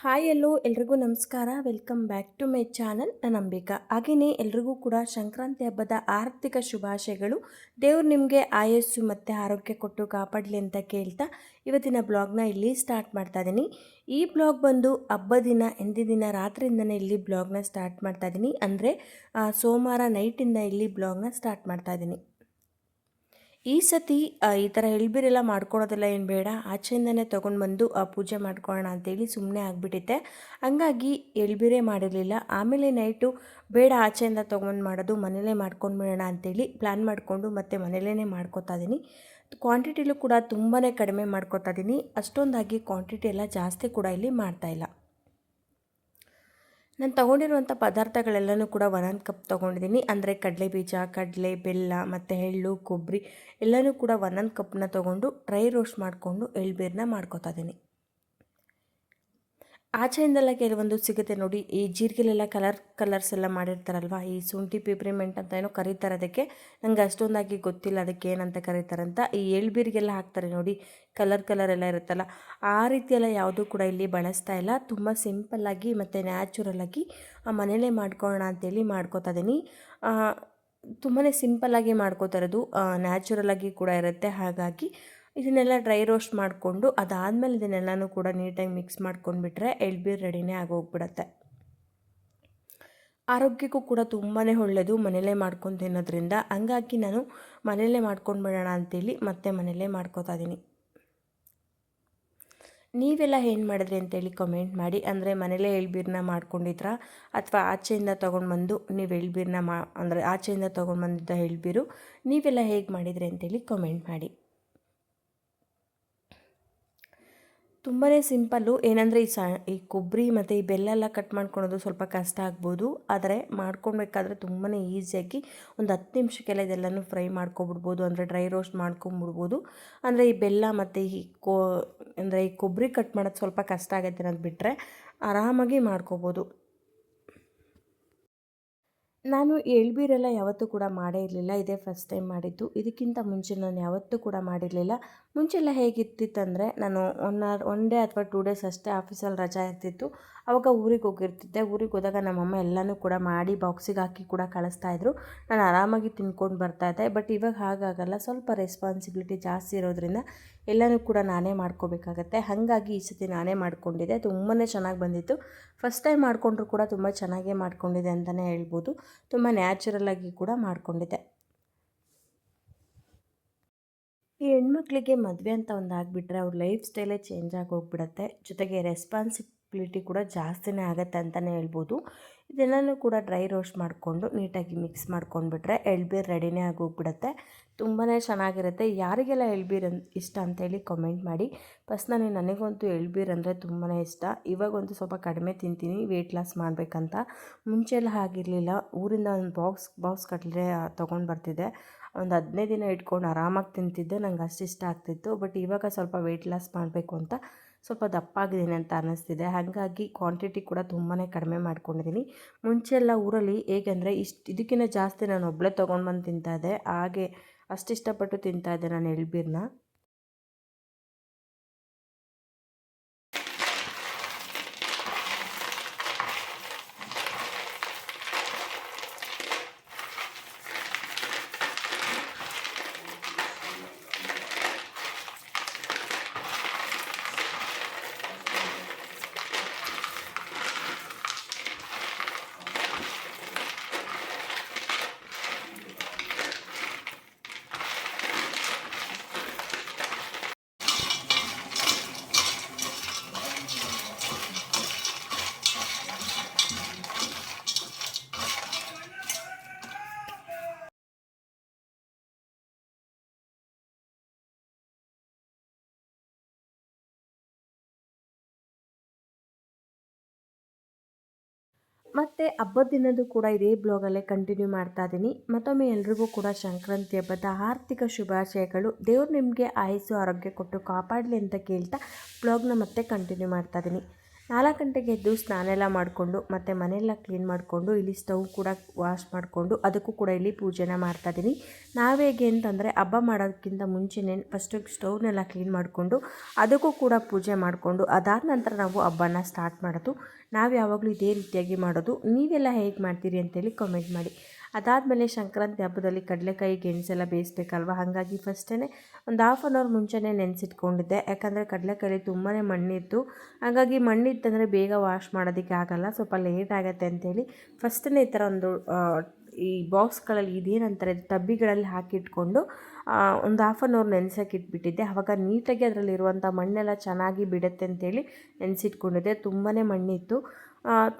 Hi ಎಲ್ಲೋ, ಎಲ್ರಿಗೂ ನಮಸ್ಕಾರ. Welcome back to my channel ನಾನು ಅಂಬಿಕಾ. ಹಾಗೆಯೇ ಎಲ್ರಿಗೂ ಕೂಡ ಸಂಕ್ರಾಂತಿ ಹಬ್ಬದ ಆರ್ಥಿಕ ಶುಭಾಶಯಗಳು. ದೇವ್ರು ನಿಮಗೆ ಆಯಸ್ಸು ಮತ್ತು ಆರೋಗ್ಯ ಕೊಟ್ಟು ಕಾಪಾಡಲಿ ಅಂತ ಕೇಳ್ತಾ ಇವತ್ತಿನ ಬ್ಲಾಗ್ನ ಇಲ್ಲಿ ಸ್ಟಾರ್ಟ್ ಮಾಡ್ತಾ ಇದ್ದೀನಿ ಈ ಬ್ಲಾಗ್ ಬಂದು ಹಬ್ಬ ದಿನ ಎಂದಿನ ದಿನ ರಾತ್ರಿಯಿಂದನೇ ಇಲ್ಲಿ ಬ್ಲಾಗ್ನ ಸ್ಟಾರ್ಟ್ ಮಾಡ್ತಾ ಇದ್ದೀನಿ ಅಂದರೆ ಸೋಮವಾರ ನೈಟಿಂದ ಇಲ್ಲಿ ಬ್ಲಾಗ್ನ ಸ್ಟಾರ್ಟ್ ಮಾಡ್ತಾ ಇದ್ದೀನಿ ಈ ಸತಿ ಈ ಥರ ಎಳ್ಬೀರೆಲ್ಲ ಮಾಡ್ಕೊಳೋದೆಲ್ಲ ಏನು ಬೇಡ. ಆಚೆಯಿಂದನೇ ತೊಗೊಂಡು ಬಂದು ಪೂಜೆ ಮಾಡ್ಕೊಳ್ಳೋಣ ಅಂತೇಳಿ ಸುಮ್ಮನೆ ಆಗಿಬಿಟ್ಟಿತ್ತೆ ಹಂಗಾಗಿ ಎಳ್ಬೀರೆ ಮಾಡಿರಲಿಲ್ಲ. ಆಮೇಲೆ ನೈಟು ಬೇಡ, ಆಚೆಯಿಂದ ತೊಗೊಂಡು ಮಾಡೋದು, ಮನೇಲೇ ಮಾಡ್ಕೊಂಡ್ಬಿಡೋಣ ಅಂತೇಳಿ ಪ್ಲ್ಯಾನ್ ಮಾಡಿಕೊಂಡು ಮತ್ತೆ ಮನೇಲೇ ಮಾಡ್ಕೊತಾ ಇದ್ದೀನಿ. ಕ್ವಾಂಟಿಟಿಲೂ ಕೂಡ ತುಂಬಾ ಕಡಿಮೆ ಮಾಡ್ಕೊತಾ ಇದ್ದೀನಿ. ಅಷ್ಟೊಂದಾಗಿ ಕ್ವಾಂಟಿಟಿ ಎಲ್ಲ ಜಾಸ್ತಿ ಕೂಡ ಇಲ್ಲಿ ಮಾಡ್ತಾಯಿಲ್ಲ ನಾನು ತೊಗೊಂಡಿರುವಂಥ ಪದಾರ್ಥಗಳೆಲ್ಲನೂ ಕೂಡ ಒಂದೊಂದು ಕಪ್ ತೊಗೊಂಡಿದ್ದೀನಿ. ಅಂದರೆ ಕಡಲೆ ಬೀಜ, ಕಡಲೆ, ಬೆಲ್ಲ, ಮತ್ತು ಎಳ್ಳು, ಕೊಬ್ಬರಿ ಎಲ್ಲನೂ ಕೂಡ ಒಂದೊಂದು ಕಪ್ನ ತೊಗೊಂಡು, ಡ್ರೈ ರೋಸ್ಟ್ ಮಾಡಿಕೊಂಡು ಎಳ್ಬೀರನ್ನ ಮಾಡ್ಕೊತಾ ಇದ್ದೀನಿ. ಆಚೆಯಿಂದೆಲ್ಲ ಕೆಲವೊಂದು ಸಿಗುತ್ತೆ ನೋಡಿ. ಈ ಜೀರಿಗೆಲೆಲ್ಲ ಕಲರ್ ಕಲರ್ಸ್ ಎಲ್ಲ ಮಾಡಿರ್ತಾರಲ್ವ? ಈ ಶುಂಠಿ ಪಿಪ್ರಿಮೆಂಟ್ ಅಂತ ಏನೋ ಕರೀತಾರೆ ಅದಕ್ಕೆ. ನನಗೆ ಅಷ್ಟೊಂದಾಗಿ ಗೊತ್ತಿಲ್ಲ ಅದಕ್ಕೆ ಏನಂತ ಕರೀತಾರಂತ ಈ ಎಳ್ಬೀರಿಗೆಲ್ಲ ಹಾಕ್ತಾರೆ ನೋಡಿ. ಕಲರ್ ಕಲರ್ ಎಲ್ಲ ಇರುತ್ತಲ್ಲ. ಆ ರೀತಿಯೆಲ್ಲ ಯಾವುದೂ ಕೂಡ ಇಲ್ಲಿ ಬಳಸ್ತಾ ಇಲ್ಲ. ತುಂಬ ಸಿಂಪಲ್ಲಾಗಿ ಮತ್ತು ನ್ಯಾಚುರಲಾಗಿ ಮನೇಲೇ ಮಾಡ್ಕೊಳ್ಳೋಣ ಅಂತೇಳಿ ಮಾಡ್ಕೋತಾ ಇದ್ದೀನಿ ತುಂಬಾ ಸಿಂಪಲ್ಲಾಗಿ ಮಾಡ್ಕೋತಾ ಇರೋದು ನ್ಯಾಚುರಲಾಗಿ ಕೂಡ ಇರುತ್ತೆ. ಹಾಗಾಗಿ ಇದನ್ನೆಲ್ಲ ಡ್ರೈ ರೋಸ್ಟ್ ಮಾಡಿಕೊಂಡು ಅದಾದಮೇಲೆ ಇದನ್ನೆಲ್ಲನೂ ಕೂಡ ನೀಟಾಗಿ ಮಿಕ್ಸ್ ಮಾಡ್ಕೊಂಡ್ಬಿಟ್ರೆ ಎಳ್ಬೀರು ರೆಡಿನೇ ಆಗೋಗ್ಬಿಡತ್ತೆ. ಆರೋಗ್ಯಕ್ಕೂ ಕೂಡ ತುಂಬಾ ಒಳ್ಳೆಯದು ಮನೇಲೇ ಮಾಡ್ಕೊಂಡು ತಿನ್ನೋದ್ರಿಂದ. ಹಂಗಾಗಿ ನಾನು ಮನೆಯಲ್ಲೇ ಮಾಡ್ಕೊಂಡು ಬಿಡೋಣ ಅಂತೇಳಿ ಮತ್ತೆ ಮನೆಯಲ್ಲೇ ಮಾಡ್ಕೋತಾ ಇದ್ದೀನಿ ನೀವೆಲ್ಲ ಏನು ಮಾಡಿದ್ರಿ ಅಂತೇಳಿ ಕಮೆಂಟ್ ಮಾಡಿ. ಅಂದರೆ ಮನೇಲೇ ಎಳ್ಬೀರನ್ನ ಮಾಡ್ಕೊಂಡಿದ್ರಾ? ಅಥವಾ ಆಚೆಯಿಂದ ತೊಗೊಂಡು ಬಂದು ನೀವು ಎಳ್ಬೀರನ್ನ ಮಾ ಅಂದರೆ ಆಚೆಯಿಂದ ತೊಗೊಂಡು ಬಂದಿದ್ದ ಎಳ್ಬೀರು ನೀವೆಲ್ಲ ಹೇಗೆ ಮಾಡಿದ್ರಿ ಅಂತೇಳಿ ಕಮೆಂಟ್ ಮಾಡಿ. ತುಂಬಾ ಸಿಂಪಲ್ಲು. ಏನಂದರೆ ಈ ಸ, ಈ ಕೊಬ್ಬರಿ ಮತ್ತು ಈ ಬೆಲ್ಲ ಎಲ್ಲ ಕಟ್ ಮಾಡ್ಕೊಳೋದು ಸ್ವಲ್ಪ ಕಷ್ಟ ಆಗ್ಬೋದು. ಆದರೆ ಮಾಡ್ಕೊಳ್ಬೇಕಾದ್ರೆ ತುಂಬಾ ಈಸಿಯಾಗಿ ಒಂದು ಹತ್ತು ನಿಮಿಷಕ್ಕೆಲ್ಲ ಇದೆಲ್ಲನೂ ಫ್ರೈ ಮಾಡ್ಕೊಬಿಡ್ಬೋದು. ಅಂದರೆ ಡ್ರೈ ರೋಸ್ಟ್ ಮಾಡ್ಕೊಂಬಿಡ್ಬೋದು. ಅಂದರೆ ಈ ಬೆಲ್ಲ ಮತ್ತು ಈ ಕೋ, ಅಂದರೆ ಈ ಕೊಬ್ಬರಿ ಕಟ್ ಮಾಡೋದು ಸ್ವಲ್ಪ ಕಷ್ಟ ಆಗುತ್ತೆ ಅನ್ನೋದು ಬಿಟ್ಟರೆ ಆರಾಮಾಗಿ ಮಾಡ್ಕೋಬೋದು. ನಾನು ಎಳ್ಬೀರೆಲ್ಲ ಯಾವತ್ತೂ ಕೂಡ ಮಾಡೇ ಇರಲಿಲ್ಲ, ಇದೇ ಫಸ್ಟ್ ಟೈಮ್ ಮಾಡಿದ್ದು. ಇದಕ್ಕಿಂತ ಮುಂಚೆ ನಾನು ಯಾವತ್ತೂ ಕೂಡ ಮಾಡಿರಲಿಲ್ಲ. ಮುಂಚೆಲ್ಲ ಹೇಗಿರ್ತಿತ್ತಂದರೆ ನಾನು ಒನ್ ಆರ್ ಒನ್ ಡೇ ಅಥವಾ ಟೂ ಡೇಸ್ ಅಷ್ಟೇ ಆಫೀಸಲ್ಲಿ ರಜಾ ಇರ್ತಿತ್ತು. ಆವಾಗ ಊರಿಗೆ ಹೋಗಿರ್ತಿದ್ದೆ. ಊರಿಗೆ ಹೋದಾಗ ನಮ್ಮಮ್ಮ ಎಲ್ಲನೂ ಕೂಡ ಮಾಡಿ ಬಾಕ್ಸಿಗೆ ಹಾಕಿ ಕೂಡ ಕಳಿಸ್ತಾಯಿದ್ರು ನಾನು ಆರಾಮಾಗಿ ತಿನ್ಕೊಂಡು ಬರ್ತಾಯಿದ್ದೆ ಬಟ್ ಇವಾಗ ಹಾಗಾಗಲ್ಲ. ಸ್ವಲ್ಪ ರೆಸ್ಪಾನ್ಸಿಬಿಲಿಟಿ ಜಾಸ್ತಿ ಇರೋದ್ರಿಂದ ಎಲ್ಲನೂ ಕೂಡ ನಾನೇ ಮಾಡ್ಕೋಬೇಕಾಗತ್ತೆ. ಹಾಗಾಗಿ ಈ ಸತಿ ನಾನೇ ಮಾಡ್ಕೊಂಡಿದ್ದೆ. ತುಂಬಾ ಚೆನ್ನಾಗಿ ಬಂದಿತ್ತು. ಫಸ್ಟ್ ಟೈಮ್ ಮಾಡಿಕೊಂಡ್ರು ಕೂಡ ತುಂಬ ಚೆನ್ನಾಗೇ ಮಾಡ್ಕೊಂಡಿದ್ದೆ ಅಂತಲೇ ಹೇಳ್ಬೋದು. ತುಂಬ ನ್ಯಾಚುರಲ್ಲಾಗಿ ಕೂಡ ಮಾಡಿಕೊಂಡಿದ್ದೆ. ಈ ಹೆಣ್ಮಕ್ಳಿಗೆ ಮದುವೆ ಅಂತ ಒಂದು ಆಗಿಬಿಟ್ರೆ ಅವ್ರ ಲೈಫ್ ಸ್ಟೈಲೇ ಚೇಂಜ್ ಆಗಿ ಹೋಗ್ಬಿಡತ್ತೆ. ಜೊತೆಗೆ ರೆಸ್ಪಾನ್ಸಿಬಿಲಿಟಿ ಕೂಡ ಜಾಸ್ತಿನೇ ಆಗುತ್ತೆ ಅಂತಲೇ ಹೇಳ್ಬೋದು. ಇದೆಲ್ಲನೂ ಕೂಡ ಡ್ರೈ ರೋಸ್ಟ್ ಮಾಡಿಕೊಂಡು ನೀಟಾಗಿ ಮಿಕ್ಸ್ ಮಾಡ್ಕೊಂಡ್ಬಿಟ್ರೆ ಎಳ್ಬೀರ್ ರೆಡಿನೇ ಆಗೋಗ್ಬಿಡುತ್ತೆ. ತುಂಬಾ ಚೆನ್ನಾಗಿರುತ್ತೆ. ಯಾರಿಗೆಲ್ಲ ಎಳ್ಬೀರ್ ಇಷ್ಟ ಅಂತೇಳಿ ಕಮೆಂಟ್ ಮಾಡಿ. ಫಸ್ಟ್ ನಾನು ನನಗಂತೂ ಎಳ್ಬೀರ್ ಅಂದರೆ ತುಂಬಾ ಇಷ್ಟ. ಇವಾಗಂತೂ ಸ್ವಲ್ಪ ಕಡಿಮೆ ತಿಂತೀನಿ ವೆಯ್ಟ್ ಲಾಸ್ ಮಾಡಬೇಕಂತ. ಮುಂಚೆ ಎಲ್ಲ ಆಗಿರಲಿಲ್ಲ ಊರಿಂದ ಒಂದು ಬಾಕ್ಸ್ ಬಾಕ್ಸ್ ಕಟ್ಲೆ ತೊಗೊಂಡು ಬರ್ತಿದ್ದೆ. ಒಂದು ಹದಿನೈದು ದಿನ ಇಟ್ಕೊಂಡು ಆರಾಮಾಗಿ ತಿಂತಿದ್ದೆ. ನಂಗೆ ಅಷ್ಟು ಇಷ್ಟ ಆಗ್ತಿತ್ತು. ಬಟ್ ಇವಾಗ ಸ್ವಲ್ಪ ವೆಯ್ಟ್ ಲಾಸ್ ಮಾಡಬೇಕು ಅಂತ ಸ್ವಲ್ಪ ದಪ್ಪಾಗಿದ್ದೀನಿ ಅಂತ ಅನ್ನಿಸ್ತಿದೆ. ಹಾಗಾಗಿ ಕ್ವಾಂಟಿಟಿ ಕೂಡ ತುಂಬಾ ಕಡಿಮೆ ಮಾಡ್ಕೊಂಡಿದ್ದೀನಿ. ಮುಂಚೆ ಎಲ್ಲ ಊರಲ್ಲಿ ಹೇಗೆಂದರೆ ಇಷ್ಟು, ಇದಕ್ಕಿಂತ ಜಾಸ್ತಿ ನಾನು ಒಬ್ಬಳೇ ತೊಗೊಂಡು ಬಂದು ತಿಂತಾಯಿದ್ದೆ ಹಾಗೆ ಅಷ್ಟು ಇಷ್ಟಪಟ್ಟು ತಿಂತಾಯಿದ್ದೆ ನಾನು ಎಳ್ಬೀರನ್ನ ಮತ್ತು ಹಬ್ಬದ ದಿನದ್ದು ಕೂಡ ಇದೇ ಬ್ಲಾಗಲ್ಲೇ ಕಂಟಿನ್ಯೂ ಮಾಡ್ತಾ ಇದ್ದೀನಿ ಮತ್ತೊಮ್ಮೆ ಎಲ್ರಿಗೂ ಕೂಡ ಸಂಕ್ರಾಂತಿ ಹಬ್ಬದ ಆರ್ಥಿಕ ಶುಭಾಶಯಗಳು. ದೇವ್ರು ನಿಮಗೆ ಆಯಸ್ಸು, ಆರೋಗ್ಯ ಕೊಟ್ಟು ಕಾಪಾಡಲಿ ಅಂತ ಕೇಳ್ತಾ ಬ್ಲಾಗ್ನ ಮತ್ತೆ ಕಂಟಿನ್ಯೂ ಮಾಡ್ತಾ ಇದ್ದೀನಿ ನಾಲ್ಕು ಗಂಟೆಗೆ ಎದ್ದು ಸ್ನಾನ ಎಲ್ಲ ಮಾಡಿಕೊಂಡು, ಮತ್ತು ಮನೆಯೆಲ್ಲ ಕ್ಲೀನ್ ಮಾಡಿಕೊಂಡು, ಇಲ್ಲಿ ಸ್ಟವ್ ಕೂಡ ವಾಶ್ ಮಾಡಿಕೊಂಡು, ಅದಕ್ಕೂ ಕೂಡ ಇಲ್ಲಿ ಪೂಜೆನ ಮಾಡ್ತಾಯಿದ್ದೀನಿ ಹೇಗೆ ಅಂತಂದರೆ, ಹಬ್ಬ ಮಾಡೋದಕ್ಕಿಂತ ಮುಂಚೆನೇ ಫಸ್ಟು ಸ್ಟವ್ನೆಲ್ಲ ಕ್ಲೀನ್ ಮಾಡಿಕೊಂಡು, ಅದಕ್ಕೂ ಕೂಡ ಪೂಜೆ ಮಾಡಿಕೊಂಡು, ಅದಾದ ನಂತರ ನಾವು ಹಬ್ಬನ ಸ್ಟಾರ್ಟ್ ಮಾಡೋದು. ನಾವು ಯಾವಾಗಲೂ ಇದೇ ರೀತಿಯಾಗಿ ಮಾಡೋದು. ನೀವೆಲ್ಲ ಹೇಗೆ ಮಾಡ್ತೀರಿ ಅಂತೇಳಿ ಕಮೆಂಟ್ ಮಾಡಿ. ಅದಾದಮೇಲೆ ಸಂಕ್ರಾಂತಿ ಹಬ್ಬದಲ್ಲಿ ಕಡಲೆಕಾಯಿ, ಗೆಣಸೆಲ್ಲ ಬೇಯಿಸ್ಬೇಕಲ್ವ? ಹಾಗಾಗಿ ಫಸ್ಟೇ ಒಂದು ಹಾಫ್ ಆನ್ ಅವರ್ ಮುಂಚೆನೇ ನೆನೆಸಿಟ್ಕೊಂಡಿದ್ದೆ. ಯಾಕಂದರೆ ಕಡಲೆಕಾಯಿ ತುಂಬಾ ಮಣ್ಣಿತ್ತು. ಹಾಗಾಗಿ ಮಣ್ಣಿತ್ತಂದರೆ ಬೇಗ ವಾಶ್ ಮಾಡೋದಕ್ಕೆ ಆಗಲ್ಲ. ಸ್ವಲ್ಪ ಲೇಟ್ ಆಗುತ್ತೆ ಅಂತೇಳಿ ಫಸ್ಟೇ ಈ ಥರ ಒಂದು ಈ ಬಾಕ್ಸ್ಗಳಲ್ಲಿ ಇದೇನಂತಾರೆ ಟಬ್ಬಿಗಳಲ್ಲಿ ಹಾಕಿಟ್ಕೊಂಡು ಒಂದು ಹಾಫ್ ಅನ್ ಅವರ್ ನೆನೆಸೋಕೆ ಇಟ್ಬಿಟ್ಟಿದ್ದೆ. ಆವಾಗ ನೀಟಾಗಿ ಅದರಲ್ಲಿರುವಂಥ ಮಣ್ಣೆಲ್ಲ ಚೆನ್ನಾಗಿ ಬಿಡುತ್ತೆ ಅಂತೇಳಿ ನೆನೆಸಿಟ್ಕೊಂಡಿದ್ದೆ. ತುಂಬಾ ಮಣ್ಣಿತ್ತು.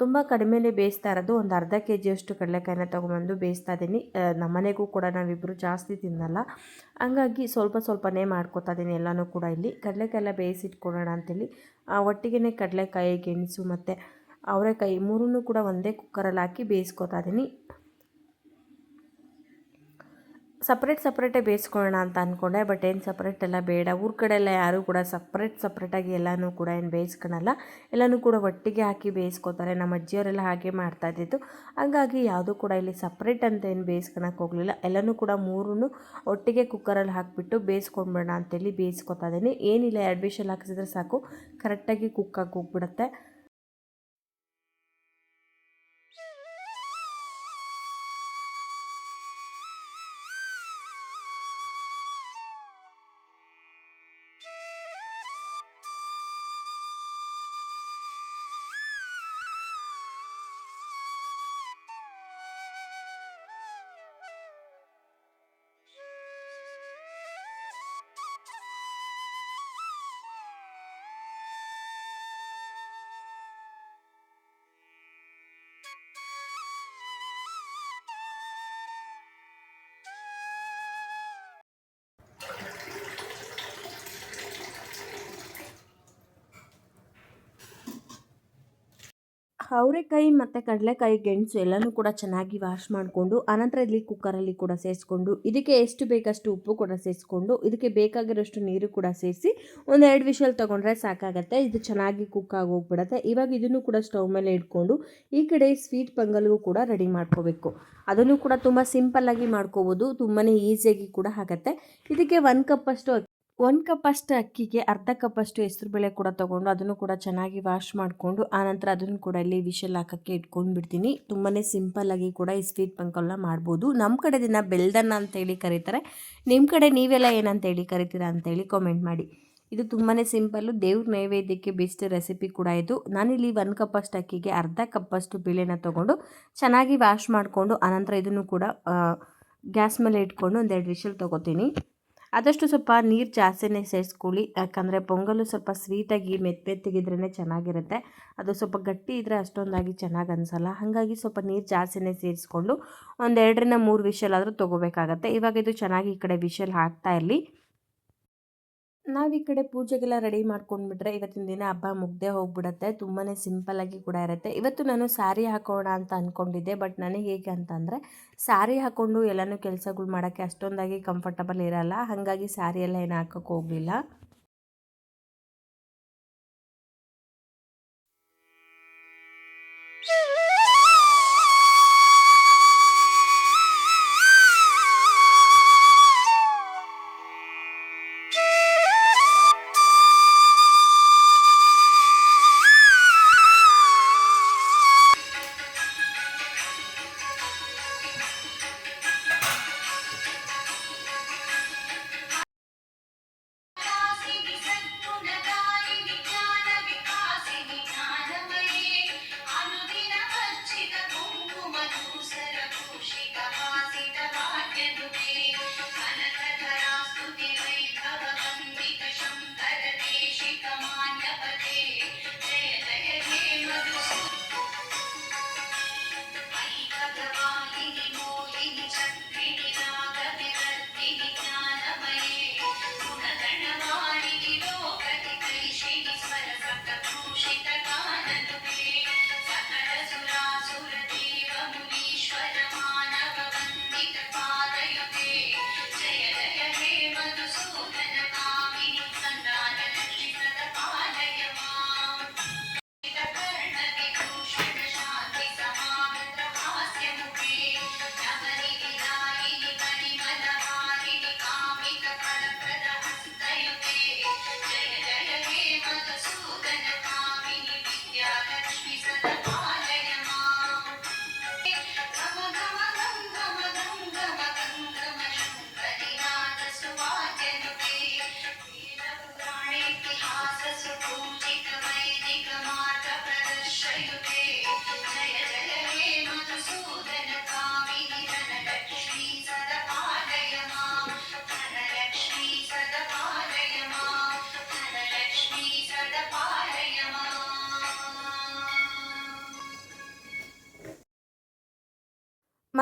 ತುಂಬ ಕಡಿಮೆನೇ ಬೇಯಿಸ್ತಾ ಇರೋದು ಒಂದು ಅರ್ಧ ಕೆ ಜಿಯಷ್ಟು ಕಡಲೆಕಾಯಿನ ತೊಗೊಂಬಂದು ಬೇಯಿಸ್ತಾ ಇದ್ದೀನಿ. ನಮ್ಮನೆಗೂ ಕೂಡ ನಾವಿಬ್ಬರು ಜಾಸ್ತಿ ತಿನ್ನಲ್ಲ. ಹಂಗಾಗಿ ಸ್ವಲ್ಪ ಸ್ವಲ್ಪನೇ ಮಾಡ್ಕೊತಾ ಇದ್ದೀನಿ ಎಲ್ಲನೂ ಕೂಡ ಇಲ್ಲಿ. ಕಡಲೆಕಾಯೆಲ್ಲ ಬೇಯಿಸಿಟ್ಕೊಳ್ಳೋಣ ಅಂತೇಳಿ. ಒಟ್ಟಿಗೆ ಕಡಲೆಕಾಯಿ, ಗೆಣಸು ಮತ್ತು ಅವರೆಕಾಯಿ ಮೂರೂ ಕೂಡ ಒಂದೇ ಕುಕ್ಕರಲ್ಲಿ ಹಾಕಿ ಬೇಯಿಸ್ಕೊತಾ ಇದ್ದೀನಿ. ಸಪ್ರೇಟ್ ಸಪ್ರೇಟೇ ಬೇಯಿಸ್ಕೊಳ್ಳೋಣ ಅಂತ ಅಂದ್ಕೊಂಡೆ ಬಟ್ ಏನು ಸಪ್ರೇಟ್ ಎಲ್ಲ ಬೇಡ. ಊರ ಕಡೆ ಎಲ್ಲ ಯಾರೂ ಕೂಡ ಸಪ್ರೇಟ್ ಸಪ್ರೇಟಾಗಿ ಎಲ್ಲನೂ ಕೂಡ ಏನು ಬೇಯಿಸ್ಕೊಳಲ್ಲ. ಎಲ್ಲನೂ ಕೂಡ ಒಟ್ಟಿಗೆ ಹಾಕಿ ಬೇಯಿಸ್ಕೊತಾರೆ. ನಮ್ಮ ಅಜ್ಜಿಯವರೆಲ್ಲ ಹಾಗೆ ಮಾಡ್ತಾ ಇದ್ದಿದ್ದು. ಹಾಗಾಗಿ ಯಾವುದೂ ಕೂಡ ಇಲ್ಲಿ ಸಪ್ರೇಟ್ ಅಂತ ಏನು ಬೇಯಿಸ್ಕೊಳಕ್ಕೆ ಹೋಗಲಿಲ್ಲ. ಎಲ್ಲನೂ ಕೂಡ ಮೂರೂ ಒಟ್ಟಿಗೆ ಕುಕ್ಕರಲ್ಲಿ ಹಾಕಿಬಿಟ್ಟು ಬೇಯಿಸ್ಕೊಂಡ್ಬಿಡೋಣ ಅಂತೇಳಿ ಬೇಯಿಸ್ಕೊತಾ ಇದ್ದೀನಿ. ಏನಿಲ್ಲ ಎರಡು ವಿಷಲ್ ಹಾಕಿಸಿದ್ರೆ ಸಾಕು. ಕರೆಕ್ಟಾಗಿ ಕುಕ್ ಆಗಿ ಹೋಗ್ಬಿಡುತ್ತೆ. ಅವರೆಕಾಯಿ ಮತ್ತು ಕಡಲೆಕಾಯಿ ಗೆಣಸು ಎಲ್ಲನೂ ಕೂಡ ಚೆನ್ನಾಗಿ ವಾಶ್ ಮಾಡಿಕೊಂಡು, ಆನಂತರ ಇಲ್ಲಿ ಕುಕ್ಕರಲ್ಲಿ ಕೂಡ ಸೇರಿಸ್ಕೊಂಡು ಇದಕ್ಕೆ ಎಷ್ಟು ಬೇಕಷ್ಟು ಉಪ್ಪು ಕೂಡ ಸೇರಿಸ್ಕೊಂಡು ಇದಕ್ಕೆ ಬೇಕಾಗಿರೋಷ್ಟು ನೀರು ಕೂಡ ಸೇರಿಸಿ ಒಂದು ಎರಡು ವಿಷಲ್ ತೊಗೊಂಡ್ರೆ ಸಾಕಾಗತ್ತೆ. ಇದು ಚೆನ್ನಾಗಿ ಕುಕ್ ಆಗಿ ಹೋಗ್ಬಿಡತ್ತೆ. ಇವಾಗ ಇದನ್ನು ಕೂಡ ಸ್ಟವ್ ಮೇಲೆ ಇಟ್ಕೊಂಡು ಈ ಕಡೆ ಸ್ವೀಟ್ ಪೊಂಗಲ್ಗೂ ಕೂಡ ರೆಡಿ ಮಾಡ್ಕೋಬೇಕು. ಅದನ್ನು ಕೂಡ ತುಂಬ ಸಿಂಪಲ್ಲಾಗಿ ಮಾಡ್ಕೋಬೋದು. ತುಂಬಾ ಈಸಿಯಾಗಿ ಕೂಡ ಆಗುತ್ತೆ. ಇದಕ್ಕೆ ಒಂದು ಕಪ್ಪಷ್ಟು ಒಂದು ಕಪ್ಪಷ್ಟು ಅಕ್ಕಿಗೆ, ಅರ್ಧ ಕಪ್ಪಷ್ಟು ಹೆಸ್ರು ಬೇಳೆ ಕೂಡ ತೊಗೊಂಡು ಅದನ್ನು ಕೂಡ ಚೆನ್ನಾಗಿ ವಾಶ್ ಮಾಡಿಕೊಂಡು ಆನಂತರ ಅದನ್ನು ಕೂಡ ಇಲ್ಲಿ ವಿಷಲ್ ಹಾಕೋಕ್ಕೆ ಇಟ್ಕೊಂಡು ಬಿಡ್ತೀನಿ. ತುಂಬಾ ಸಿಂಪಲ್ಲಾಗಿ ಕೂಡ ಈ ಸ್ವೀಟ್ ಪಂಕಲ್ನ ಮಾಡ್ಬೋದು. ನಮ್ಮ ಕಡೆ ದಿನ ಬೆಲ್ದನ್ನ ಅಂತೇಳಿ ಕರೀತಾರೆ. ನಿಮ್ಮ ಕಡೆ ನೀವೆಲ್ಲ ಏನಂತೇಳಿ ಕರಿತೀರಾ ಅಂತೇಳಿ ಕಾಮೆಂಟ್ ಮಾಡಿ. ಇದು ತುಂಬಾ ಸಿಂಪಲ್ಲು ದೇವ್ರ ನೈವೇದ್ಯಕ್ಕೆ ಬೆಸ್ಟ್ ರೆಸಿಪಿ ಕೂಡ ಇದು. ನಾನಿಲ್ಲಿ ಒಂದು ಕಪ್ಪಷ್ಟು ಅಕ್ಕಿಗೆ, ಅರ್ಧ ಕಪ್ಪಷ್ಟು ಬೇಳೆನ ತೊಗೊಂಡು ಚೆನ್ನಾಗಿ ವಾಶ್ ಮಾಡಿಕೊಂಡು ಆನಂತರ ಇದನ್ನು ಕೂಡ ಗ್ಯಾಸ್ ಮೇಲೆ ಇಟ್ಕೊಂಡು ಒಂದೆರಡು ವಿಷಲ್ ತೊಗೋತೀನಿ. ಆದಷ್ಟು ಸ್ವಲ್ಪ ನೀರು ಜಾಸ್ತಿನೇ ಸೇರಿಸ್ಕೊಳ್ಳಿ. ಯಾಕಂದರೆ ಪೊಂಗಲು ಸ್ವಲ್ಪ ಸ್ವೀಟಾಗಿ ಮೆತ್ತಗೆತ್ತಿಗಿದ್ರೇ ಚೆನ್ನಾಗಿರುತ್ತೆ. ಅದು ಸ್ವಲ್ಪ ಗಟ್ಟಿ ಇದ್ದರೆ ಅಷ್ಟೊಂದಾಗಿ ಚೆನ್ನಾಗಿ ಅನಿಸಲ್ಲ. ಹಾಗಾಗಿ ಸ್ವಲ್ಪ ನೀರು ಜಾಸ್ತಿನೇ ಸೇರಿಸ್ಕೊಂಡು ಒಂದೆರಡರಿಂದ ಮೂರು ವಿಷಲ್ ಆದರೂ ತೊಗೋಬೇಕಾಗತ್ತೆ. ಇವಾಗ ಇದು ಚೆನ್ನಾಗಿ ಈ ಕಡೆ ವಿಷಲ್ ಹಾಕ್ತಾ ಇರಲಿ. ನಾವು ಈ ಕಡೆ ಪೂಜೆಗೆಲ್ಲ ರೆಡಿ ಮಾಡ್ಕೊಂಡ್ಬಿಟ್ರೆ ಇವತ್ತಿನ ದಿನ ಹಬ್ಬ ಮುಗ್ದೇ ಹೋಗ್ಬಿಡುತ್ತೆ. ತುಂಬಾ ಸಿಂಪಲ್ಲಾಗಿ ಕೂಡ ಇರುತ್ತೆ. ಇವತ್ತು ನಾನು ಸ್ಯಾರಿ ಹಾಕೋಣ ಅಂತ ಅಂದ್ಕೊಂಡಿದ್ದೆ ಬಟ್ ನನಗೆ ಹೇಗೆ ಅಂತಂದರೆ ಸ್ಯಾರಿ ಹಾಕ್ಕೊಂಡು ಎಲ್ಲನೂ ಕೆಲಸಗಳು ಮಾಡೋಕ್ಕೆ ಅಷ್ಟೊಂದಾಗಿ ಕಂಫರ್ಟಬಲ್ ಇರಲ್ಲ. ಹಾಗಾಗಿ ಸ್ಯಾರಿ ಎಲ್ಲ ಏನು ಹಾಕೋಕ್ಕೆ ಹೋಗಲಿಲ್ಲ.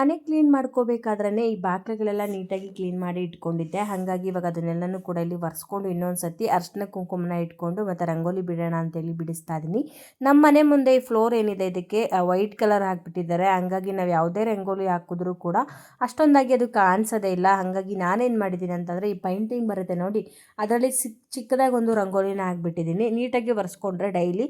ಮನೆ ಕ್ಲೀನ್ ಮಾಡ್ಕೋಬೇಕಾದ್ರೆ ಈ ಬಾಗಿಲುಗಳೆಲ್ಲ ನೀಟಾಗಿ ಕ್ಲೀನ್ ಮಾಡಿ ಇಟ್ಕೊಂಡಿದ್ದೆ. ಹಾಗಾಗಿ ಇವಾಗ ಅದನ್ನೆಲ್ಲನೂ ಕೂಡ ಇಲ್ಲಿ ಒರೆಸ್ಕೊಂಡು ಇನ್ನೊಂದು ಸತಿ ಅರ್ಶಿನ ಕುಂಕುಮನ ಇಟ್ಕೊಂಡು ಮತ್ತು ರಂಗೋಲಿ ಬಿಡೋಣ ಅಂತೇಳಿ ಬಿಡಿಸ್ತಾ ಇದ್ದೀನಿ ನಮ್ಮ ಮನೆ ಮುಂದೆ ಈ ಫ್ಲೋರ್ ಏನಿದೆ, ಇದಕ್ಕೆ ವೈಟ್ ಕಲರ್ ಹಾಕಿಬಿಟ್ಟಿದ್ದಾರೆ. ಹಾಗಾಗಿ ನಾವು ಯಾವುದೇ ರಂಗೋಲಿ ಹಾಕಿದ್ರೂ ಕೂಡ ಅಷ್ಟೊಂದಾಗಿ ಅದು ಕಾಣಿಸೋದೇ ಇಲ್ಲ. ಹಾಗಾಗಿ ನಾನೇನು ಮಾಡಿದ್ದೀನಿ ಅಂತಂದರೆ ಈ ಪೈಂಟಿಂಗ್ ಬರುತ್ತೆ ನೋಡಿ. ಅದರಲ್ಲಿ ಚಿಕ್ಕದಾಗಿ ಒಂದು ರಂಗೋಲಿನ ಹಾಕ್ಬಿಟ್ಟಿದ್ದೀನಿ ನೀಟಾಗಿ ಒರೆಸ್ಕೊಂಡ್ರೆ ಡೈಲಿ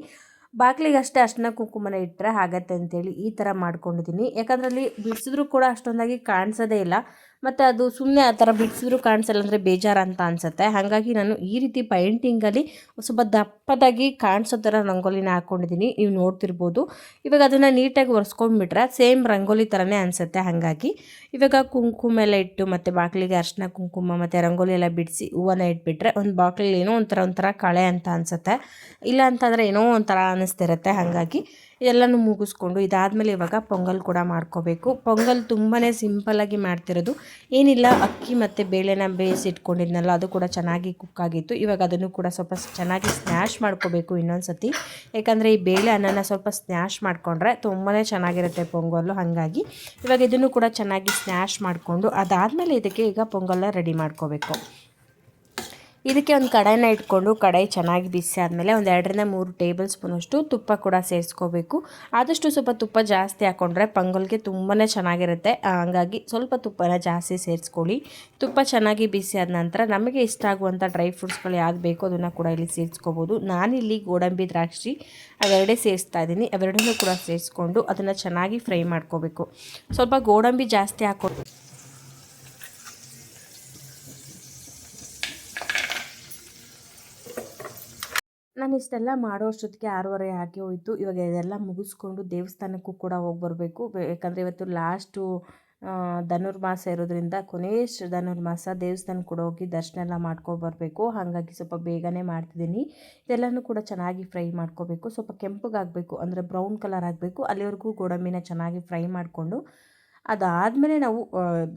ಬಾಗಿಲಿಗೆ ಅಷ್ಟೇ ಅಷ್ಟನ್ನ ಕುಂಕುಮನ ಇಟ್ಟರೆ ಆಗತ್ತೆ ಅಂತೇಳಿ ಈ ಥರ ಮಾಡ್ಕೊಂಡಿದ್ದೀನಿ. ಯಾಕಂದ್ರೆ ಅಲ್ಲಿ ಬಿಡಿಸಿದ್ರು ಕೂಡ ಅಷ್ಟೊಂದಾಗಿ ಕಾಣಿಸೋದೇ ಇಲ್ಲ. ಮತ್ತು ಅದು ಸುಮ್ಮನೆ ಆ ಥರ ಬಿಡಿಸಿದ್ರು ಕಾಣಿಸಲ್ಲ ಅಂದರೆ ಬೇಜಾರು ಅಂತ ಅನಿಸುತ್ತೆ. ಹಾಗಾಗಿ ನಾನು ಈ ರೀತಿ ಪೈಂಟಿಂಗಲ್ಲಿ ಸ್ವಲ್ಪ ದಪ್ಪದಾಗಿ ಕಾಣಿಸೋ ಥರ ರಂಗೋಲಿನ ಹಾಕ್ಕೊಂಡಿದ್ದೀನಿ ನೀವು ನೋಡ್ತಿರ್ಬೋದು. ಇವಾಗ ಅದನ್ನು ನೀಟಾಗಿ ಒರೆಸ್ಕೊಂಡ್ಬಿಟ್ರೆ ಸೇಮ್ ರಂಗೋಲಿ ಥರನೇ ಅನಿಸುತ್ತೆ ಹಾಗಾಗಿ. ಇವಾಗ ಕುಂಕುಮ ಎಲ್ಲ ಇಟ್ಟು ಮತ್ತು ಬಾಗಿಲಿಗೆ ಅರ್ಶಿನ ಕುಂಕುಮ ಮತ್ತು ರಂಗೋಲಿ ಎಲ್ಲ ಬಿಡಿಸಿ ಹೂವನ್ನ ಇಟ್ಬಿಟ್ರೆ ಒಂದು ಬಾಗಿಲಲ್ಲಿ ಏನೋ ಒಂಥರ ಒಂಥರ ಕಳೆ ಅಂತ ಅನಿಸುತ್ತೆ. ಇಲ್ಲ ಅಂತಂದರೆ ಏನೋ ಒಂಥರ ಅನ್ನಿಸ್ತಿರುತ್ತೆ ಹಾಗಾಗಿ. ಎಲ್ಲನೂ ಮುಗಿಸ್ಕೊಂಡು ಇದಾದಮೇಲೆ ಇವಾಗ ಪೊಂಗಲ್ ಕೂಡ ಮಾಡ್ಕೋಬೇಕು. ಪೊಂಗಲ್ ತುಂಬಾ ಸಿಂಪಲ್ಲಾಗಿ ಮಾಡ್ತಿರೋದು. ಏನಿಲ್ಲ, ಅಕ್ಕಿ ಮತ್ತು ಬೇಳೆನ ಬೇಯಿಸಿಟ್ಕೊಂಡಿದ್ನಲ್ಲ ಅದು ಕೂಡ ಚೆನ್ನಾಗಿ ಕುಕ್ ಆಗಿತ್ತು. ಇವಾಗ ಅದನ್ನು ಕೂಡ ಸ್ವಲ್ಪ ಚೆನ್ನಾಗಿ ಸ್ನ್ಯಾಶ್ ಮಾಡ್ಕೋಬೇಕು ಇನ್ನೊಂದು ಸತಿ ಯಾಕಂದರೆ ಈ ಬೇಳೆ ಅನ್ನನ ಸ್ವಲ್ಪ ಸ್ನ್ಯಾಶ್ ಮಾಡಿಕೊಂಡ್ರೆ ತುಂಬಾ ಚೆನ್ನಾಗಿರುತ್ತೆ ಪೊಂಗಲ್ಲು, ಹಾಗಾಗಿ ಇವಾಗ ಇದನ್ನು ಕೂಡ ಚೆನ್ನಾಗಿ ಸ್ನ್ಯಾಶ್ ಮಾಡಿಕೊಂಡು ಅದಾದಮೇಲೆ ಇದಕ್ಕೆ ಈಗ ಪೊಂಗಲ್ನ ರೆಡಿ ಮಾಡ್ಕೋಬೇಕು. ಇದಕ್ಕೆ ಒಂದು ಕಡಾಯಿನ ಇಟ್ಕೊಂಡು ಕಡಾಯಿ ಚೆನ್ನಾಗಿ ಬಿಸಿ ಆದಮೇಲೆ ಒಂದು ಎರಡರಿಂದ ಮೂರು ಟೇಬಲ್ ಸ್ಪೂನಷ್ಟು ತುಪ್ಪ ಕೂಡ ಸೇರಿಸ್ಕೋಬೇಕು. ಆದಷ್ಟು ಸ್ವಲ್ಪ ತುಪ್ಪ ಜಾಸ್ತಿ ಹಾಕ್ಕೊಂಡ್ರೆ ಪೊಂಗಲ್ಗೆ ತುಂಬಾ ಚೆನ್ನಾಗಿರುತ್ತೆ. ಹಂಗಾಗಿ ಸ್ವಲ್ಪ ತುಪ್ಪನ ಜಾಸ್ತಿ ಸೇರಿಸ್ಕೊಳ್ಳಿ. ತುಪ್ಪ ಚೆನ್ನಾಗಿ ಬಿಸಿ ಆದ ನಂತರ ನಮಗೆ ಇಷ್ಟ ಆಗುವಂಥ ಡ್ರೈ ಫ್ರೂಟ್ಸ್ಗಳು ಯಾವ್ದು ಬೇಕೋ ಅದನ್ನು ಕೂಡ ಇಲ್ಲಿ ಸೇರಿಸ್ಕೋಬೋದು. ನಾನಿಲ್ಲಿ ಗೋಡಂಬಿ ದ್ರಾಕ್ಷಿ ಅವೆರಡೇ ಸೇರಿಸ್ತಾ ಇದ್ದೀನಿ. ಅವೆರಡನ್ನೂ ಕೂಡ ಸೇರಿಸ್ಕೊಂಡು ಅದನ್ನು ಚೆನ್ನಾಗಿ ಫ್ರೈ ಮಾಡ್ಕೋಬೇಕು. ಸ್ವಲ್ಪ ಗೋಡಂಬಿ ಜಾಸ್ತಿ ಹಾಕೋ ನಾನು ಇಷ್ಟೆಲ್ಲ ಮಾಡೋ ಅಷ್ಟೊತ್ತಿಗೆ ಆರೂವರೆ ಆಗಿ ಹೋಯಿತು. ಇವಾಗ ಇದೆಲ್ಲ ಮುಗಿಸ್ಕೊಂಡು ದೇವಸ್ಥಾನಕ್ಕೂ ಕೂಡ ಹೋಗಿ ಬರಬೇಕು. ಯಾಕಂದರೆ ಇವತ್ತು ಲಾಸ್ಟು ಧನುರ್ಮಾಸ ಇರೋದ್ರಿಂದ ಕೊನೇಶ್ ಧನುರ್ಮಾಸ ದೇವಸ್ಥಾನಕ್ಕೆ ಕೂಡ ಹೋಗಿ ದರ್ಶನ ಎಲ್ಲ ಮಾಡ್ಕೊಬರ್ಬೇಕು ಹಾಗಾಗಿ ಸ್ವಲ್ಪ ಬೇಗನೆ ಮಾಡ್ತಿದ್ದೀನಿ. ಇದೆಲ್ಲನೂ ಕೂಡ ಚೆನ್ನಾಗಿ ಫ್ರೈ ಮಾಡ್ಕೋಬೇಕು. ಸ್ವಲ್ಪ ಕೆಂಪಗಾಗಬೇಕು. ಅಂದರೆ ಬ್ರೌನ್ ಕಲರ್ ಆಗಬೇಕು. ಅಲ್ಲಿವರೆಗೂ ಗೋಡಂಬಿನ ಚೆನ್ನಾಗಿ ಫ್ರೈ ಮಾಡಿಕೊಂಡು ಅದಾದಮೇಲೆ ನಾವು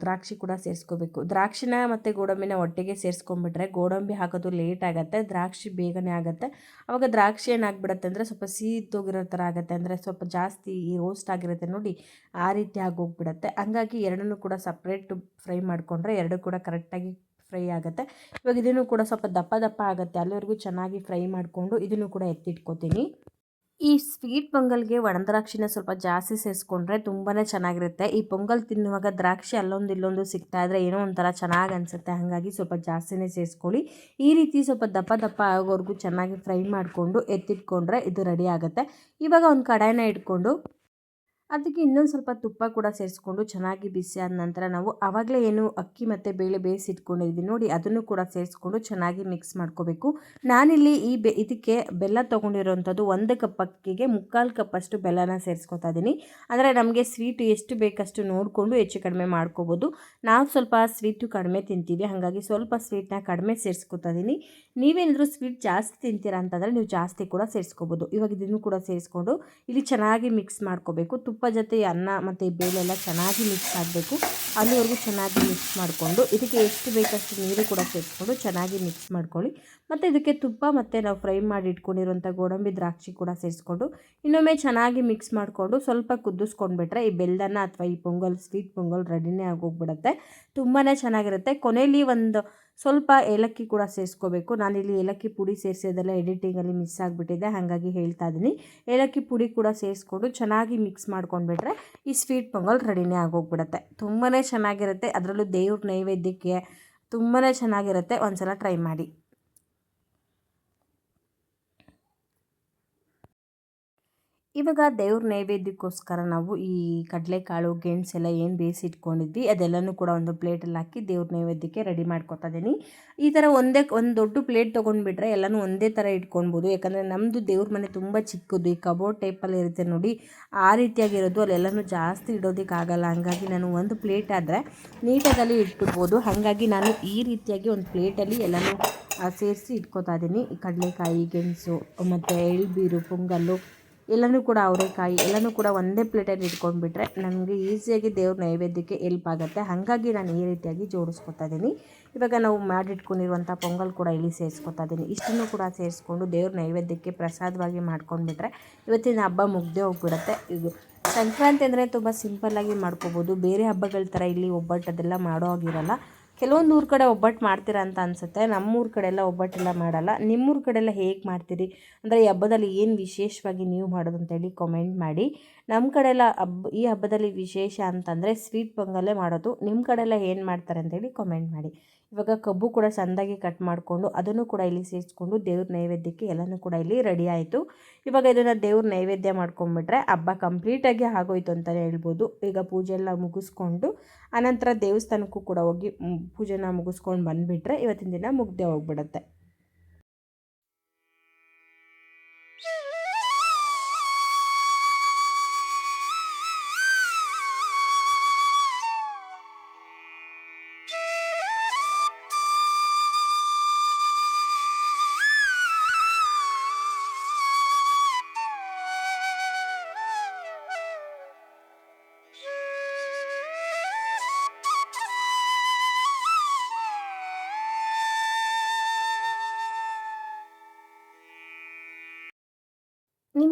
ದ್ರಾಕ್ಷಿ ಕೂಡ ಸೇರಿಸ್ಕೋಬೇಕು. ದ್ರಾಕ್ಷಿನ ಮತ್ತು ಗೋಡಂಬಿನ ಒಟ್ಟಿಗೆ ಸೇರಿಸ್ಕೊಂಬಿಟ್ರೆ ಗೋಡಂಬಿ ಹಾಕೋದು ಲೇಟ್ ಆಗುತ್ತೆ, ದ್ರಾಕ್ಷಿ ಬೇಗನೆ ಆಗುತ್ತೆ. ಆವಾಗ ದ್ರಾಕ್ಷಿ ಏನಾಗ್ಬಿಡುತ್ತೆ ಅಂದರೆ ಸ್ವಲ್ಪ ಸೀದೋಗಿರೋ ಥರ ಆಗುತ್ತೆ, ಅಂದರೆ ಸ್ವಲ್ಪ ಜಾಸ್ತಿ ರೋಸ್ಟ್ ಆಗಿರುತ್ತೆ ನೋಡಿ, ಆ ರೀತಿ ಆಗೋಗ್ಬಿಡುತ್ತೆ. ಹಂಗಾಗಿ ಎರಡನ್ನೂ ಕೂಡ ಸಪ್ರೇಟ್ ಫ್ರೈ ಮಾಡಿಕೊಂಡ್ರೆ ಎರಡು ಕೂಡ ಕರೆಕ್ಟಾಗಿ ಫ್ರೈ ಆಗುತ್ತೆ. ಇವಾಗ ಇದನ್ನು ಕೂಡ ಸ್ವಲ್ಪ ದಪ್ಪ ದಪ್ಪ ಆಗುತ್ತೆ, ಅಲ್ಲಿವರೆಗೂ ಚೆನ್ನಾಗಿ ಫ್ರೈ ಮಾಡಿಕೊಂಡು ಇದನ್ನು ಕೂಡ ಎತ್ತಿಟ್ಕೋತೀನಿ. ಈ ಸ್ವೀಟ್ ಪೊಂಗಲ್ಗೆ ಒಣದ್ರಾಕ್ಷಿನ ಸ್ವಲ್ಪ ಜಾಸ್ತಿ ಸೇರಿಸ್ಕೊಂಡ್ರೆ ತುಂಬಾ ಚೆನ್ನಾಗಿರುತ್ತೆ. ಈ ಪೊಂಗಲ್ ತಿನ್ನುವಾಗ ದ್ರಾಕ್ಷಿ ಅಲ್ಲೊಂದು ಇಲ್ಲೊಂದು ಸಿಗ್ತಾ ಇದ್ರೆ ಏನೋ ಒಂಥರ ಚೆನ್ನಾಗಿ ಅನಿಸುತ್ತೆ. ಹಾಗಾಗಿ ಸ್ವಲ್ಪ ಜಾಸ್ತಿನೇ ಸೇರಿಸ್ಕೊಳ್ಳಿ. ಈ ರೀತಿ ಸ್ವಲ್ಪ ದಪ್ಪ ದಪ್ಪ ಆಗೋವರೆಗೂ ಚೆನ್ನಾಗಿ ಫ್ರೈ ಮಾಡಿಕೊಂಡು ಎತ್ತಿಟ್ಕೊಂಡ್ರೆ ಇದು ರೆಡಿ ಆಗುತ್ತೆ. ಇವಾಗ ಒಂದು ಕಡಾಯಿನ ಇಟ್ಕೊಂಡು ಅದಕ್ಕೆ ಇನ್ನೊಂದು ಸ್ವಲ್ಪ ತುಪ್ಪ ಕೂಡ ಸೇರಿಸ್ಕೊಂಡು ಚೆನ್ನಾಗಿ ಬಿಸಿ ಆದ ನಂತರ ನಾವು ಆವಾಗಲೇ ಏನು ಅಕ್ಕಿ ಮತ್ತು ಬೇಳೆ ಬೇಯಿಸಿಟ್ಕೊಂಡಿದ್ವಿ ನೋಡಿ, ಅದನ್ನು ಕೂಡ ಸೇರಿಸ್ಕೊಂಡು ಚೆನ್ನಾಗಿ ಮಿಕ್ಸ್ ಮಾಡ್ಕೋಬೇಕು. ನಾನಿಲ್ಲಿ ಈ ಬೆ, ಇದಕ್ಕೆ ಬೆಲ್ಲ ತೊಗೊಂಡಿರೋವಂಥದ್ದು ಒಂದು ಕಪ್ ಅಕ್ಕಿಗೆ ಮುಕ್ಕಾಲು ಕಪ್ಪಷ್ಟು ಬೆಲ್ಲನ ಸೇರಿಸ್ಕೊತಾ ಇದ್ದೀನಿ. ಅಂದರೆ ನಮಗೆ ಸ್ವೀಟು ಎಷ್ಟು ಬೇಕಷ್ಟು ನೋಡಿಕೊಂಡು ಹೆಚ್ಚು ಕಡಿಮೆ ಮಾಡ್ಕೋಬೋದು. ನಾವು ಸ್ವಲ್ಪ ಸ್ವೀಟು ಕಡಿಮೆ ತಿಂತೀವಿ. ಹಾಗಾಗಿ ಸ್ವಲ್ಪ ಸ್ವೀಟ್ನ ಕಡಿಮೆ ಸೇರಿಸ್ಕೊತಾ ಇದ್ದೀನಿ. ನೀವೇನಾದರೂ ಸ್ವೀಟ್ ಜಾಸ್ತಿ ತಿಂತೀರಾ ಅಂತಂದರೆ ನೀವು ಜಾಸ್ತಿ ಕೂಡ ಸೇರಿಸ್ಕೋಬೋದು. ಇವಾಗ ಇದನ್ನು ಕೂಡ ಸೇರಿಸ್ಕೊಂಡು ಇಲ್ಲಿ ಚೆನ್ನಾಗಿ ಮಿಕ್ಸ್ ಮಾಡ್ಕೋಬೇಕು. ತುಪ್ಪ ತುಪ್ಪ ಜೊತೆ ಅನ್ನ ಮತ್ತು ಬೇಳೆ ಎಲ್ಲ ಚೆನ್ನಾಗಿ ಮಿಕ್ಸ್ ಆಗಬೇಕು. ಅಲ್ಲಿವರೆಗೂ ಚೆನ್ನಾಗಿ ಮಿಕ್ಸ್ ಮಾಡಿಕೊಂಡು, ಇದಕ್ಕೆ ಎಷ್ಟು ಬೇಕಷ್ಟು ನೀರು ಕೂಡ ಸೇರಿಸ್ಕೊಂಡು ಚೆನ್ನಾಗಿ ಮಿಕ್ಸ್ ಮಾಡ್ಕೊಳ್ಳಿ. ಮತ್ತು ಇದಕ್ಕೆ ತುಪ್ಪ ಮತ್ತು ನಾವು ಫ್ರೈ ಮಾಡಿ ಇಟ್ಕೊಂಡಿರುವಂಥ ಗೋಡಂಬಿ ದ್ರಾಕ್ಷಿ ಕೂಡ ಸೇರಿಸ್ಕೊಂಡು, ಇನ್ನೊಮ್ಮೆ ಚೆನ್ನಾಗಿ ಮಿಕ್ಸ್ ಮಾಡಿಕೊಂಡು ಸ್ವಲ್ಪ ಕುದಿಸ್ಕೊಂಡ್ಬಿಟ್ರೆ ಈ ಬೆಲ್ಲನ ಅಥವಾ ಈ ಪೊಂಗಲ್ ಸ್ವೀಟ್ ಪೊಂಗಲ್ ರೆಡಿನೇ ಆಗೋಗ್ಬಿಡುತ್ತೆ. ತುಂಬಾ ಚೆನ್ನಾಗಿರುತ್ತೆ. ಕೊನೆಯಲ್ಲಿ ಒಂದು ಸ್ವಲ್ಪ ಏಲಕ್ಕಿ ಕೂಡ ಸೇರಿಸ್ಕೋಬೇಕು. ನಾನಿಲ್ಲಿ ಏಲಕ್ಕಿ ಪುಡಿ ಸೇರಿಸೋದೆಲ್ಲ ಎಡಿಟಿಂಗಲ್ಲಿ ಮಿಸ್ ಆಗಿಬಿಟ್ಟಿದೆ, ಹಾಗಾಗಿ ಹೇಳ್ತಾ ಇದ್ದೀನಿ. ಏಲಕ್ಕಿ ಪುಡಿ ಕೂಡ ಸೇರಿಸ್ಕೊಂಡು ಚೆನ್ನಾಗಿ ಮಿಕ್ಸ್ ಮಾಡ್ಕೊಂಡ್ಬಿಟ್ರೆ ಈ ಸ್ವೀಟ್ ಪೊಂಗಲ್ ರೆಡಿನೇ ಆಗೋಗ್ಬಿಡುತ್ತೆ. ತುಂಬಾ ಚೆನ್ನಾಗಿರುತ್ತೆ. ಅದರಲ್ಲೂ ದೇವ್ರ ನೈವೇದ್ಯಕ್ಕೆ ತುಂಬಾ ಚೆನ್ನಾಗಿರುತ್ತೆ. ಒಂದು ಸಲ ಟ್ರೈ ಮಾಡಿ. ಇವಾಗ ದೇವ್ರ ನೈವೇದ್ಯಕ್ಕೋಸ್ಕರ ನಾವು ಈ ಕಡಲೆಕಾಳು, ಗೆಣಸೆಲ್ಲ ಏನು ಬೇಯಿಸಿಟ್ಕೊಂಡಿದ್ವಿ, ಅದೆಲ್ಲನೂ ಕೂಡ ಒಂದು ಪ್ಲೇಟಲ್ಲಿ ಹಾಕಿ ದೇವ್ರ ನೈವೇದ್ಯಕ್ಕೆ ರೆಡಿ ಮಾಡ್ಕೊತಾ ಇದ್ದೀನಿ ಈ ಥರ ಒಂದೇ ಒಂದು ದೊಡ್ಡ ಪ್ಲೇಟ್ ತೊಗೊಂಡ್ಬಿಟ್ರೆ ಎಲ್ಲನೂ ಒಂದೇ ಥರ ಇಟ್ಕೊಳ್ಬೋದು ಯಾಕಂದರೆ ನಮ್ಮದು ದೇವ್ರ ಮನೆ ತುಂಬ ಚಿಕ್ಕದು, ಈ ಕಬೋರ್ಡ್ ಟೈಪಲ್ಲಿ ಇರುತ್ತೆ ನೋಡಿ, ಆ ರೀತಿಯಾಗಿರೋದು ಅಲ್ಲೆಲ್ಲನೂ ಜಾಸ್ತಿ ಇಡೋದಕ್ಕಾಗಲ್ಲ. ಹಾಗಾಗಿ ನಾನು ಒಂದು ಪ್ಲೇಟ್ ಆದರೆ ನೀಟಾಗಲ್ಲಿ ಇಟ್ಬಿಡ್ಬೋದು. ಹಾಗಾಗಿ ನಾನು ಈ ರೀತಿಯಾಗಿ ಒಂದು ಪ್ಲೇಟಲ್ಲಿ ಎಲ್ಲನೂ ಸೇರಿಸಿ ಇಟ್ಕೊತಾ ಇದ್ದೀನಿ ಕಡಲೆಕಾಯಿ, ಗೆಣಸು, ಮತ್ತು ಎಳ್ಬೀರು ಪೊಂಗಲ್ಲು ಎಲ್ಲನೂ ಕೂಡ ಅವರೆಕಾಯಿ, ಎಲ್ಲನೂ ಕೂಡ ಒಂದೇ ಪ್ಲೇಟಲ್ಲಿ ಇಟ್ಕೊಂಡ್ಬಿಟ್ರೆ ನನಗೆ ಈಸಿಯಾಗಿ ದೇವ್ರ ನೈವೇದ್ಯಕ್ಕೆ ಎಲ್ಪ್ ಆಗುತ್ತೆ. ಹಾಗಾಗಿ ನಾನು ಈ ರೀತಿಯಾಗಿ ಜೋಡಿಸ್ಕೊತಾ ಇದ್ದೀನಿ. ಇವಾಗ ನಾವು ಮಾಡಿಟ್ಕೊಂಡಿರುವಂಥ ಪೊಂಗಲ್ ಕೂಡ ಇಲ್ಲಿ ಸೇರಿಸ್ಕೊತಾ ಇದ್ದೀನಿ. ಇಷ್ಟನ್ನು ಕೂಡ ಸೇರಿಸ್ಕೊಂಡು ದೇವ್ರ ನೈವೇದ್ಯಕ್ಕೆ ಪ್ರಸಾದವಾಗಿ ಮಾಡ್ಕೊಂಡ್ಬಿಟ್ರೆ ಇವತ್ತಿನ ಹಬ್ಬ ಮುಗ್ದೇ ಹೋಗ್ಬಿಡುತ್ತೆ. ಇದು ಸಂಕ್ರಾಂತಿ ಅಂದರೆ ತುಂಬ ಸಿಂಪಲ್ಲಾಗಿ ಮಾಡ್ಕೋಬೋದು. ಬೇರೆ ಹಬ್ಬಗಳ ಥರ ಇಲ್ಲಿ ಒಬ್ಬಟ್ಟು ಅದೆಲ್ಲ ಮಾಡೋ ಆಗಿರಲ್ಲ ಕೆಲವೊಂದು ಊರ ಕಡೆ ಒಬ್ಬಟ್ಟು ಮಾಡ್ತೀರಾ ಅಂತ ಅನಿಸುತ್ತೆ. ನಮ್ಮೂರ ಕಡೆ ಎಲ್ಲ ಒಬ್ಬಟ್ಟೆಲ್ಲ ಮಾಡಲ್ಲ. ನಿಮ್ಮೂರ ಕಡೆ ಎಲ್ಲ ಹೇಗೆ ಮಾಡ್ತೀರಿ? ಅಂದರೆ ಈ ಹಬ್ಬದಲ್ಲಿ ಏನು ವಿಶೇಷವಾಗಿ ನೀವು ಮಾಡೋದು ಅಂತೇಳಿ ಕಾಮೆಂಟ್ ಮಾಡಿ. ನಮ್ಮ ಕಡೆ ಎಲ್ಲ ಹಬ್ಬ ಈ ಹಬ್ಬದಲ್ಲಿ ವಿಶೇಷ ಅಂತಂದರೆ ಸ್ವೀಟ್ ಪೊಂಗಲ್ಲೇ ಮಾಡೋದು. ನಿಮ್ಮ ಕಡೆ ಎಲ್ಲ ಏನು ಮಾಡ್ತಾರೆ ಅಂತೇಳಿ ಕಾಮೆಂಟ್ ಮಾಡಿ. ಇವಾಗ ಕಬ್ಬು ಕೂಡ ಸಣ್ಣದಾಗಿ ಕಟ್ ಮಾಡಿಕೊಂಡು ಅದನ್ನು ಕೂಡ ಇಲ್ಲಿ ಸೇರಿಸ್ಕೊಂಡು ದೇವ್ರ ನೈವೇದ್ಯಕ್ಕೆ ಎಲ್ಲನೂ ಕೂಡ ಇಲ್ಲಿ ರೆಡಿ ಆಯಿತು. ಇವಾಗ ಇದನ್ನು ದೇವ್ರ ನೈವೇದ್ಯ ಮಾಡ್ಕೊಂಡ್ಬಿಟ್ರೆ ಹಬ್ಬ ಕಂಪ್ಲೀಟಾಗಿ ಆಗೋಯ್ತು ಅಂತಲೇ ಹೇಳ್ಬೋದು. ಈಗ ಪೂಜೆ ಎಲ್ಲ ಮುಗಿಸ್ಕೊಂಡು ಆನಂತರ ದೇವಸ್ಥಾನಕ್ಕೂ ಕೂಡ ಹೋಗಿ ಪೂಜೆನ ಮುಗಿಸ್ಕೊಂಡು ಬಂದುಬಿಟ್ರೆ ಇವತ್ತಿನ ದಿನ ಮುಗ್ದೇ ಹೋಗ್ಬಿಡುತ್ತೆ.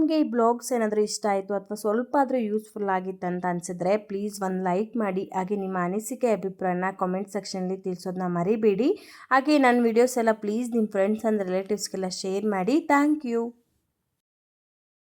ನಿಮಗೆ ಈ ಬ್ಲಾಗ್ಸ್ ಏನಾದರೂ ಇಷ್ಟ ಆಯಿತು ಅಥವಾ ಸ್ವಲ್ಪ ಆದರೂ ಯೂಸ್ಫುಲ್ ಆಗಿತ್ತು ಅಂತ ಅನಿಸಿದ್ರೆ ಪ್ಲೀಸ್ ಒಂದು ಲೈಕ್ ಮಾಡಿ. ಹಾಗೆ ನಿಮ್ಮ ಅನಿಸಿಕೆ, ಅಭಿಪ್ರಾಯನ ಕಾಮೆಂಟ್ ಸೆಕ್ಷನಲ್ಲಿ ತಿಳಿಸೋದನ್ನ ಮರಿಬೇಡಿ. ಹಾಗೆ ನನ್ನ ವೀಡಿಯೋಸ್ ಎಲ್ಲ ಪ್ಲೀಸ್ ನಿಮ್ಮ ಫ್ರೆಂಡ್ಸ್ ಆ್ಯಂಡ್ ರಿಲೇಟಿವ್ಸ್ಗೆಲ್ಲ ಶೇರ್ ಮಾಡಿ. Thank you